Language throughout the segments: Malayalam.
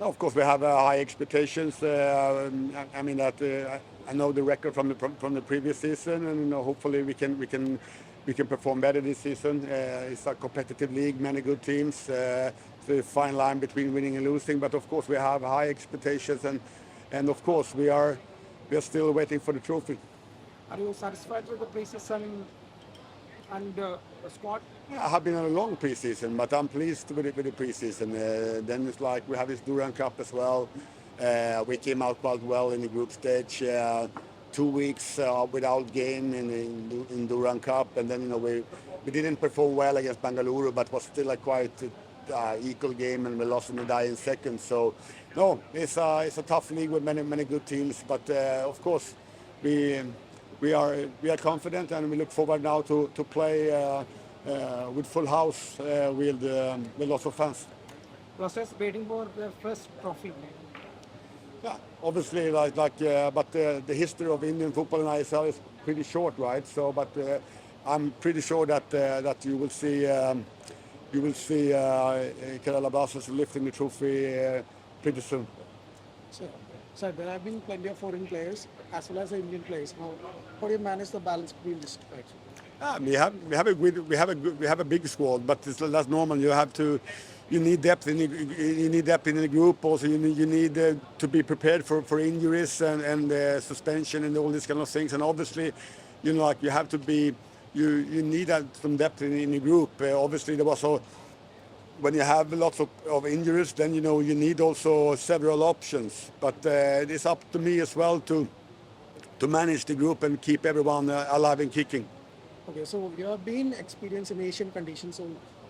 Of course, we have uh, high expectations. Uh, I, I mean that uh, I- know the record from the from, from the previous season, and you know, hopefully we can we can we can perform better this season. Uh, it's a competitive league, many good teams. Uh, it's a fine line between winning and losing, but of course we have high expectations, and and of course we are we are still waiting for the trophy. Are you satisfied with the preseason and uh, squad? I have been on a long preseason, but I'm pleased with the, with the preseason. Uh, then it's like we have this Duran Cup as well. Uh, we came out quite well in the group stage. Uh, two weeks uh, without game in, in, in Duran Cup, and then you know we we didn't perform well against Bangalore, but was still a quite uh, equal game, and we lost in the dying second. So no, it's a it's a tough league with many many good teams, but of course we we are we are confident, and we look forward now to to play. Uh, uh, with full house, uh, with, um, with lots of fans. Blasters waiting for their first trophy. Yeah, obviously, like, like uh, but uh, the history of Indian football in ISL is pretty short, right? So, but uh, I'm pretty sure that uh, that you will see um, you will see Kerala Blasters lifting the trophy uh, pretty soon. There have been plenty of foreign players as well as Indian players. How, do you manage the balance between these two? Ah, we have we have a good, we have a good, we have a big squad, but it's, that's normal. You have to you need depth in you need depth in the group. Also, you need you need uh, to be prepared for, for injuries and and uh, suspension and all these kind of things. And obviously, you know, like you have to be you you need some depth in, in the group. Uh, obviously, there was a when you have lots of, of injuries, then you know you need also several options. But uh, it's up to me as well to to manage the group and keep everyone uh, alive and kicking. Okay, so you have been experienced in Asian conditions. So,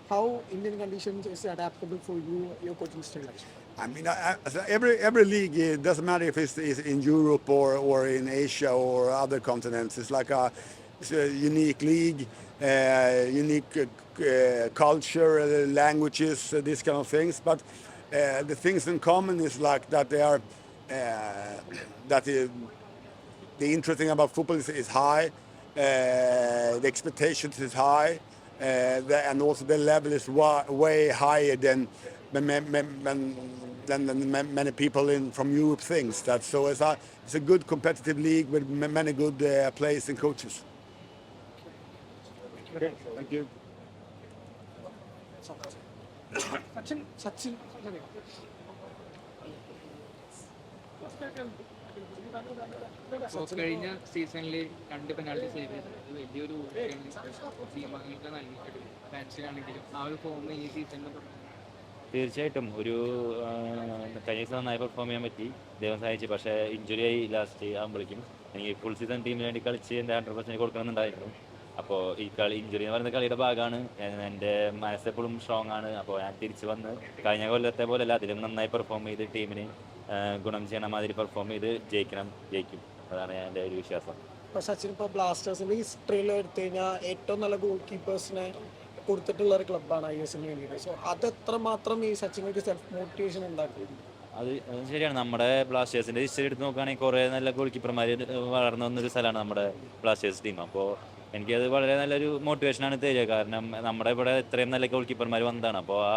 how Indian conditions is adaptable for you, your coaching style? I mean, I, I, every every league it doesn't matter if it's, it's in Europe or, or in Asia or other continents. It's like a unique league, uh, unique uh, uh, culture, languages, these kind of things. But the things in common is like that they are that the, the interesting about football is, is high, the expectations is high, uh, the, and also the level is wa- way higher than than, than, than, than, than ma- many people in from Europe thinks that. So it's a it's a good competitive league with many good uh, players and coaches. Okay, thank you. Sachin, Sachin, അപ്പോൾ കഴിഞ്ഞ സീസണിൽ രണ്ട് പെനാൾട്ടി സേവ് ചെയ്തത് അത് വലിയൊരു ടീമങ്ങൾക്ക് നൽകിയിട്ടുണ്ട് ഫാൻസിനാണെങ്കിലും ആ ഒരു ഫോം ഈ സീസണിൽ തീർച്ചയായിട്ടും ഒരു കഴിഞ്ഞ സീസൺ നന്നായി പെർഫോം ചെയ്യാൻ പറ്റി. ദൈവം സഹായിച്ചു. പക്ഷേ ഇഞ്ചുറി ആയി ലാസ്റ്റ് ആകുമ്പോഴേക്കും എനിക്ക് ഫുൾ സീസൺ ടീമിന് വേണ്ടി കളിച്ച് എന്റെ ഹൺഡ്രഡ് പെർസെന്റ് കൊടുക്കണമെന്നുണ്ടായിരുന്നു. അപ്പോൾ ഈ കളി ഇഞ്ചുറി എന്ന് പറയുന്ന കളിയുടെ ഭാഗമാണ്. എന്റെ മനസ്സെപ്പോഴും സ്ട്രോങ് ആണ്. അപ്പോൾ ഞാൻ തിരിച്ചു വന്ന് കഴിഞ്ഞ കൊല്ലത്തെ പോലെയല്ല അതിലും നന്നായി പെർഫോം ചെയ്ത് ടീമിന് ഗുണം ചെയ്യണ മാതിരി പെർഫോം ചെയ്ത് ജയിക്കണം ജയിക്കും. അതാണ് എന്റെ ഒരു വിശ്വാസം. ഇപ്പോൾ സച്ചിൻ ഇപ്പോൾ ബ്ലാസ്റ്റേഴ്സിന്റെ ഹിസ്റ്ററിയിൽ എടുത്തു കഴിഞ്ഞാൽ ഏറ്റവും നല്ല ഗോൾ കീപ്പേഴ്സിനെ കൊടുത്തിട്ടുള്ള ഒരു ക്ലബ്ബാണ് ഐ എസിന് വേണ്ടിയിട്ട് സോ അതെത്ര എത്രമാത്രം ഈ സച്ചിനൊക്കെ സെൽഫ് മോട്ടിവേഷൻ ഉണ്ടാക്കിയിരുന്നു അത് ശരിയാണ്. നമ്മുടെ ബ്ലാസ്റ്റേഴ്സിന്റെ ഹിസ്റ്ററി എടുത്ത് നോക്കുകയാണെങ്കിൽ കുറേ നല്ല ഗോൾ കീപ്പർമാർ വളർന്നു വന്നൊരു സ്ഥലമാണ് നമ്മുടെ ബ്ലാസ്റ്റേഴ്സ് ടീം അപ്പോൾ എനിക്കത് വളരെ നല്ലൊരു മോട്ടിവേഷൻ ആണ് തരിക. കാരണം നമ്മുടെ ഇവിടെ ഇത്രയും നല്ല ഗോൾ കീപ്പർമാർ വന്നതാണ്. അപ്പോൾ ആ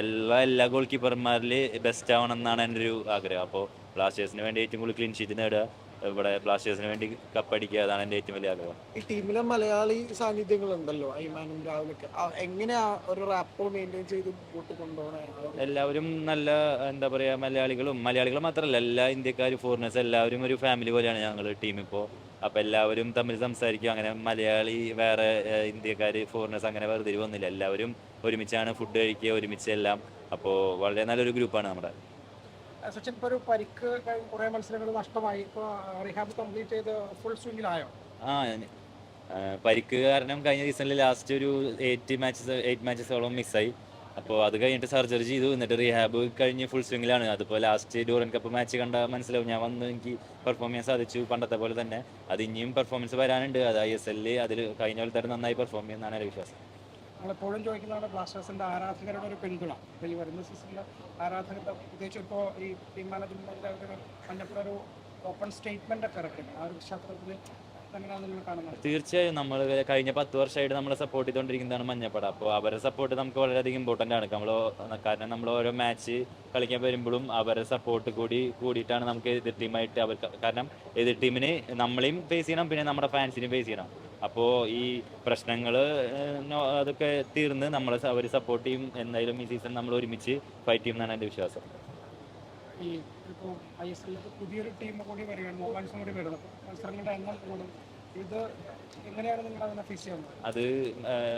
എല്ലാ എല്ലാ ഗോൾ കീപ്പർമാരിൽ ബെസ്റ്റ് ആവണം എന്നാണ് എന്റെ ഒരു ആഗ്രഹം. അപ്പോൾ ബ്ലാസ്റ്റേഴ്സിന് വേണ്ടി ഏറ്റവും കൂടുതൽ ക്ലീൻ ഷീറ്റ് നേടുക ഇവിടെ ബ്ലാസ്റ്റേഴ്സിന് വേണ്ടി കപ്പടിക്കുക അതാണ് എന്റെ ഏറ്റവും വലിയ ആഗ്രഹം. ഈ ടീമിലെ മലയാളി സാന്നിധ്യങ്ങളുണ്ടല്ലോ ഐമാനും രാഹുലൊക്കെ. ആ- എങ്ങനെയാ ഒരു റാപ്പോ മെയിന്റെയിൻ ചെയ്ത് മുമ്പോട്ട് കൊണ്ടുപോകണേ എല്ലാവരും നല്ല എന്താ പറയുക മലയാളികളും മലയാളികൾ മാത്രമല്ല എല്ലാ ഇന്ത്യക്കാരും ഫോറിനേഴ്സ് എല്ലാവരും ഒരു ഫാമിലി പോലെയാണ് ഞങ്ങൾ ടീം ഇപ്പോൾ അപ്പോൾ എല്ലാവരും തമ്മിൽ സംസാരിക്കും. അങ്ങനെ മലയാളി വേറെ ഇന്ത്യക്കാർ ഫോറിനേഴ്സ് അങ്ങനെ വേർതിരിവൊന്നുമില്ല എല്ലാവരും ഒരുമിച്ചാണ് ഫുഡ് കഴിക്കുക ഒരുമിച്ച് എല്ലാം. അപ്പോൾ വളരെ നല്ലൊരു ഗ്രൂപ്പാണ് നമ്മുടെ. സച്ചിൻ ഇപ്പോൾ ഒരു പരിക്ക് കുറേ മത്സരങ്ങൾ നഷ്ടമായി. ഇപ്പോൾ റിഹാബ് കംപ്ലീറ്റ് ചെയ്ത് ഫുൾ സ്വിംഗിലായോ ആ, പരിക്ക് കാരണം കഴിഞ്ഞ സീസണിൽ ലാസ്റ്റ് ഒരു എയ്റ്റ് മാച്ചസ് എയ്റ്റ് മാച്ചസോളം മിസ്സായി അപ്പോൾ അത് കഴിഞ്ഞിട്ട് സർജറി ചെയ്തു. എന്നിട്ട് റീഹാബ് കഴിഞ്ഞ് ഫുൾ സ്വിങ്ങിലാണ് അതിപ്പോൾ ലാസ്റ്റ് ഡൂറൻ കപ്പ് മാച്ച് കണ്ട മനസ്സിലാവും. ഞാൻ വന്ന് എനിക്ക് പെർഫോം ചെയ്യാൻ സാധിച്ചു പണ്ടത്തെ പോലെ തന്നെ. അത് ഇനിയും പെർഫോമൻസ് വരാനുണ്ട്. അത് ഐ എസ് എല്ലിൽ അതിൽ കഴിഞ്ഞ പോലെ തന്നെ നന്നായി പെർഫോം ചെയ്യുന്നതാണ് എന്റെ വിശ്വാസം. നമ്മളെപ്പോഴും ചോദിക്കുന്നതാണ് ബ്ലാസ്റ്റേഴ്സിന്റെ ആരാധകരുടെ ഒരു പിന്തുണ. ഇപ്പോൾ ഈ വരുന്ന സീസണിൽ ആരാധകരുടെ പ്രത്യേകിച്ച് ഇപ്പോൾ ഈ ടീം മാനേജ്മെന്റ് മഞ്ഞപ്പുറ ഒരു ഓപ്പൺ സ്റ്റേറ്റ്മെന്റ് ഒക്കെ ഇറക്കുന്നത് ആ ഒരു കാണുന്നത് തീർച്ചയായും നമ്മൾ കഴിഞ്ഞ പത്ത് വർഷമായിട്ട് നമ്മളെ സപ്പോർട്ട് ചെയ്തുകൊണ്ടിരിക്കുന്നതാണ് മഞ്ഞപ്പട. അപ്പോൾ അവരുടെ സപ്പോർട്ട് നമുക്ക് വളരെയധികം ഇമ്പോർട്ടന്റ് ആണ്. നമ്മൾ കാരണം നമ്മൾ ഓരോ മാച്ച് കളിക്കാൻ വരുമ്പോഴും അവരുടെ സപ്പോർട്ട് കൂടി കൂടിയിട്ടാണ് നമുക്ക് എതിർ ടീമായിട്ട് അവർ കാരണം എതിർ ടീമിന് നമ്മളെയും ഫേസ് ചെയ്യണം പിന്നെ നമ്മുടെ ഫാൻസിനെയും ഫേസ് ചെയ്യണം. അപ്പോൾ ഈ പ്രശ്നങ്ങൾ അതൊക്കെ തീർന്ന് നമ്മളെ അവർ സപ്പോർട്ട് ചെയ്യും. എന്തായാലും ഈ സീസൺ നമ്മൾ ഒരുമിച്ച് ഫൈറ്റ് ചെയ്യുമെന്നാണ് എന്റെ വിശ്വാസം. ഈ ഇപ്പോൾ ഐ എസ് പുതിയൊരു ടീം കൂടി വരികയാണ്. മത്സരം കൂടി വരുന്നത്. മത്സരങ്ങളുടെ എണ്ണം കൂടും. അത്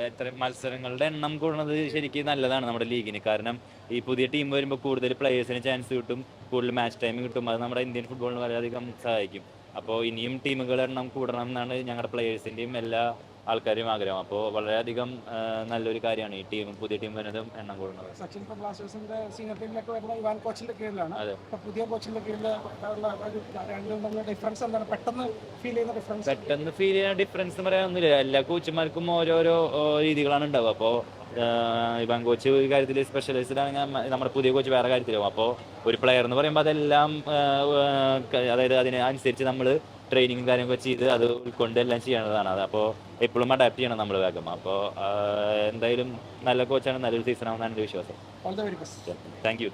എത്ര മത്സരങ്ങളുടെ എണ്ണം കൂടുന്നത് ശരിക്കും നല്ലതാണ് നമ്മുടെ ലീഗിന്. കാരണം ഈ പുതിയ ടീം വരുമ്പോൾ കൂടുതൽ പ്ലേയേഴ്സിന് ചാൻസ് കിട്ടും കൂടുതൽ മാച്ച് ടൈം കിട്ടും. അത് നമ്മുടെ ഇന്ത്യൻ ഫുട്ബോളിന് വളരെയധികം സഹായിക്കും. അപ്പോൾ ഇനിയും ടീമുകളുടെ എണ്ണം കൂടണം എന്നാണ് ഞങ്ങളുടെ പ്ലേയേഴ്സിന്റെയും എല്ലാ ആൾക്കാരെയും ആഗ്രഹം. അപ്പോൾ വളരെയധികം നല്ലൊരു കാര്യമാണ് ഈ ടീം പുതിയ ടീം വരുന്നതും എണ്ണം കൂടുന്നത്. സച്ചിൻ ബ്ലാസ്റ്റേഴ്സിന്റെ സീനിയർ ടീമിലൊക്കെ വരുന്ന ഇവാൻ കോച്ചിന്റെ കീഴിലാണ്. പുതിയ കോച്ചിന്റെ കീഴിൽ ഡിഫറൻസ് എന്താണ്? പെട്ടെന്ന് ഫീൽ ചെയ്യുന്ന ഡിഫറൻസ് പെട്ടെന്ന് ഫീൽ ചെയ്യുന്ന ഡിഫറൻസ് എന്ന് പറയാനൊന്നുമില്ല എല്ലാ കോച്ചുമാർക്കും ഓരോരോ രീതികളാണ് ഉണ്ടാവുക. അപ്പോൾ ഇവാൻ കോച്ച് ഒരു കാര്യത്തിൽ സ്പെഷ്യലൈസ്ഡ് ആണെങ്കിൽ നമ്മ- നമ്മുടെ പുതിയ കോച്ച് വേറെ കാര്യത്തിലാവും. അപ്പോൾ ഒരു പ്ലെയർ എന്ന് പറയുമ്പോൾ അതെല്ലാം അതായത് അതിനനുസരിച്ച് നമ്മൾ ട്രെയിനിങ്ങും കാര്യങ്ങളൊക്കെ ചെയ്ത് അത് ഉൾക്കൊണ്ട് എല്ലാം ചെയ്യേണ്ടതാണ് അത് അപ്പോൾ എപ്പോഴും അഡാപ്റ്റ് ചെയ്യണം നമ്മൾ വേഗം. അപ്പോൾ എന്തായാലും നല്ല കോച്ചാണ് നല്ലൊരു സീസൺ ആവുന്നതാണ് എന്റെ വിശ്വാസം. Thank you